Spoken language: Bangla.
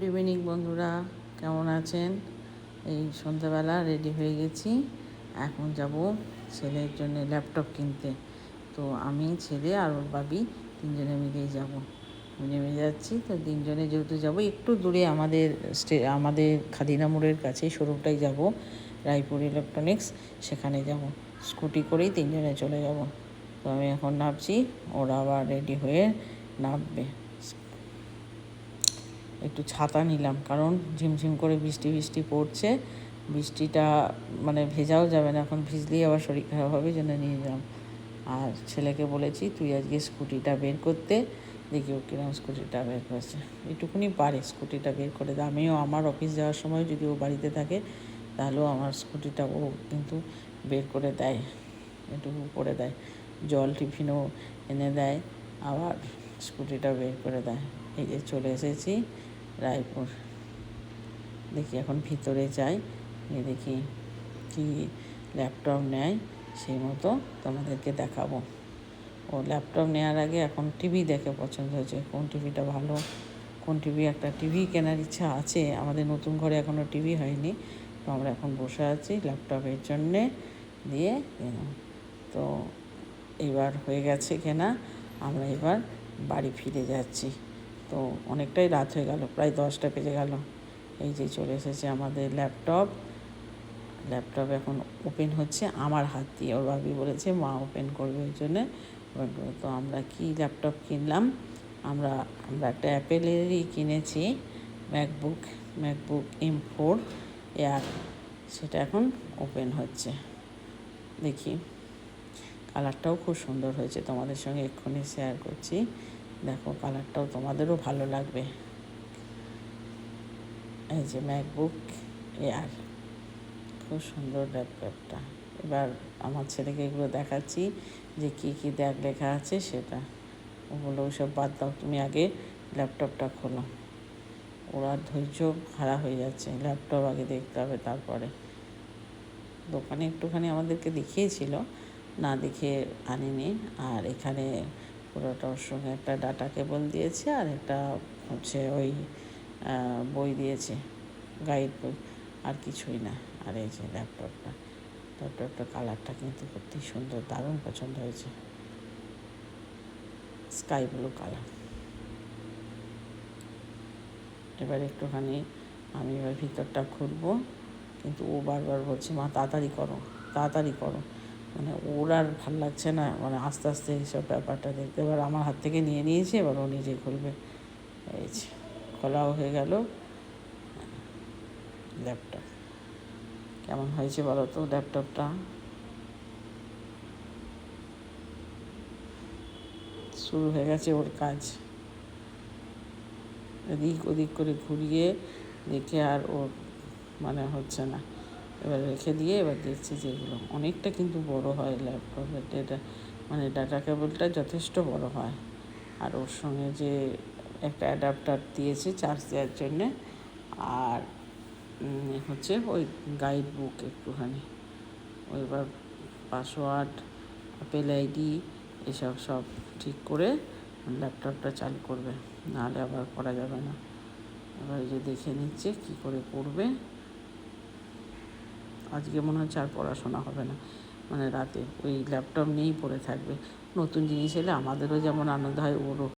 গুড ইভিনিং বন্ধুরা, কেমন আছেন? এই সন্ধ্যাবেলা রেডি হয়ে গেছি। এখন যাব ছেলের জন্য ল্যাপটপ কিনতে। তো আমি, ছেলে আর ওর বাবি তিনজনে মিলেই যাব। নেমে যাচ্ছি, তো তিনজনে যেহেতু যাব, একটু দূরে আমাদের স্টে, আমাদের খাদিনা মোড়ের কাছে শোরুমটাই যাব, রায়পুর ইলেকট্রনিক্স, সেখানে যাব। স্কুটি করেই তিনজনে চলে যাব। তো আমি এখন নামছি ওরা আবার রেডি হয়ে নামবে। একটু ছাতা নিলাম, কারণ ঝিমঝিম করে বৃষ্টি বৃষ্টি পড়ছে। বৃষ্টিটা মানে ভেজাও যাবে না, এখন ভিজলেই আবার শরীর খারাপ হবে জন্য নিয়ে নিলাম আর ছেলেকে বলেছি, তুই আজকে স্কুটিটা বের করতে, দেখি ও কিরম স্কুটিটা বের করছে। এটুকুনি পারে, স্কুটিটা বের করে আমিও আমার অফিস যাওয়ার সময় যদি ও বাড়িতে থাকে, তাহলেও আমার স্কুটিটা ও কিন্তু বের করে দেয়, এটুকু করে দেয়। জল টিফিনও এনে দেয়, আবার স্কুটিটা বের করে দেয়। এই যে চলে এসেছি। রায়পুর। দেখি এখন ভিতরে যাই, গিয়ে দেখি কি ল্যাপটপ নেয় সেই মতো তোমাদেরকে দেখাবো। ও ল্যাপটপ নেওয়ার আগে এখন টিভি দেখে পছন্দ হয়েছে। কোন টিভিটা ভালো, কোন টিভি একটা টিভি কেনার ইচ্ছা আছে? আমাদের নতুন ঘরে এখনও টিভি হয়নি, তো আমরা এখন বসে আছি ল্যাপটপের জন্যে দিয়ে তো এবার হয়ে গেছে কেনা, আমরা এবার বাড়ি ফিরে যাচ্ছি। তো অনেকটাই রাত হয়ে গেল, প্রায় দশটা বেজে গেল। এই যে চলে এসেছে আমাদের ল্যাপটপ। ল্যাপটপ এখন ওপেন হচ্ছে আমার হাত দিয়ে, ওর ভাবি বলেছে, মা, ওপেন করবে ওই জন্যে। তো আমরা কি ল্যাপটপ কিনলাম? আমরা আমরা একটা অ্যাপেলেরই কিনেছি, MacBook MacBook M four Air. সেটা এখন ওপেন হচ্ছে। দেখি। কালারটাও খুব সুন্দর হয়েছে, তোমাদের সঙ্গে এক্ষুনি শেয়ার করছি। দেখো কালারটাও তোমাদেরও ভালো লাগবে। এই যে ম্যাকবুক এয়ার খুব সুন্দর ল্যাপটপটা। এবার আমার ছেলেকে এগুলো দেখাচ্ছি যে কী কী দেখ লেখা আছে সেটা। ওগুলো ওসব বাদ দাও, তুমি আগে ল্যাপটপটা খোলো। ওরা ধৈর্য হারা হয়ে যাচ্ছে, ল্যাপটপ আগে দেখতে হবে তারপরে। দোকানে একটুখানি আমাদেরকে দেখিয়েছিল, না দেখে আনিনি। আর এখানে পুরোটার সঙ্গে একটা ডাটা কেবল দিয়েছে আর একটা হচ্ছে ওই বই দিয়েছে গাইড বই। আর কিছুই না। আর এই যে ল্যাপটপটা ল্যাপটপটার কালারটা কিন্তু সত্যি সুন্দর, দারুণ পছন্দ হয়েছে। স্কাই ব্লু কালার এবার একটুখানি আমি এবার ভিতরটা খুলবো। কিন্তু ও বারবার বলছে, মা, তাড়াতাড়ি করো তাড়াতাড়ি করো। মানে ওর আর ভালো লাগছে না। মানে আস্তে আস্তে এইসব ব্যাপারটা দেখতে এবার আমার হাত থেকে নিয়ে নিয়েছে, এবার ও নিজে খুলবে। এই খোলাও হয়ে গেল। ল্যাপটপ। কেমন হয়েছে বলো তো ল্যাপটপটা? শুরু হয়ে গেছে ওর কাজ। এদিক ওদিক করে ঘুরিয়ে দেখে আর ওর মানে হচ্ছে না। এবার রেখে দিয়ে এবার দেখছি যে এগুলো অনেকটা কিন্তু বড় হয় ল্যাপটপের ডেটা মানে ডাটা কেবলটা যথেষ্ট বড় হয়। আর ওর সঙ্গে যে একটা অ্যাডাপ্টার দিয়েছে চার্জ দেওয়ার জন্যে, আর হচ্ছে ওই গাইড বুক একটুখানি। ওইবার পাসওয়ার্ড অ্যাপেল আইডি এসব সব ঠিক করে ল্যাপটপটা চালু করবে। নাহলে আবার করা যাবে না। এবার যে দেখে নিচ্ছে কি করে করবে। আজকে মনে হচ্ছে আর পড়াশোনা হবে না। মানে রাতে ওই ল্যাপটপ নিয়েই পড়ে থাকবে। নতুন জিনিস এলে আমাদেরও যেমন আনন্দ হয়, ওরও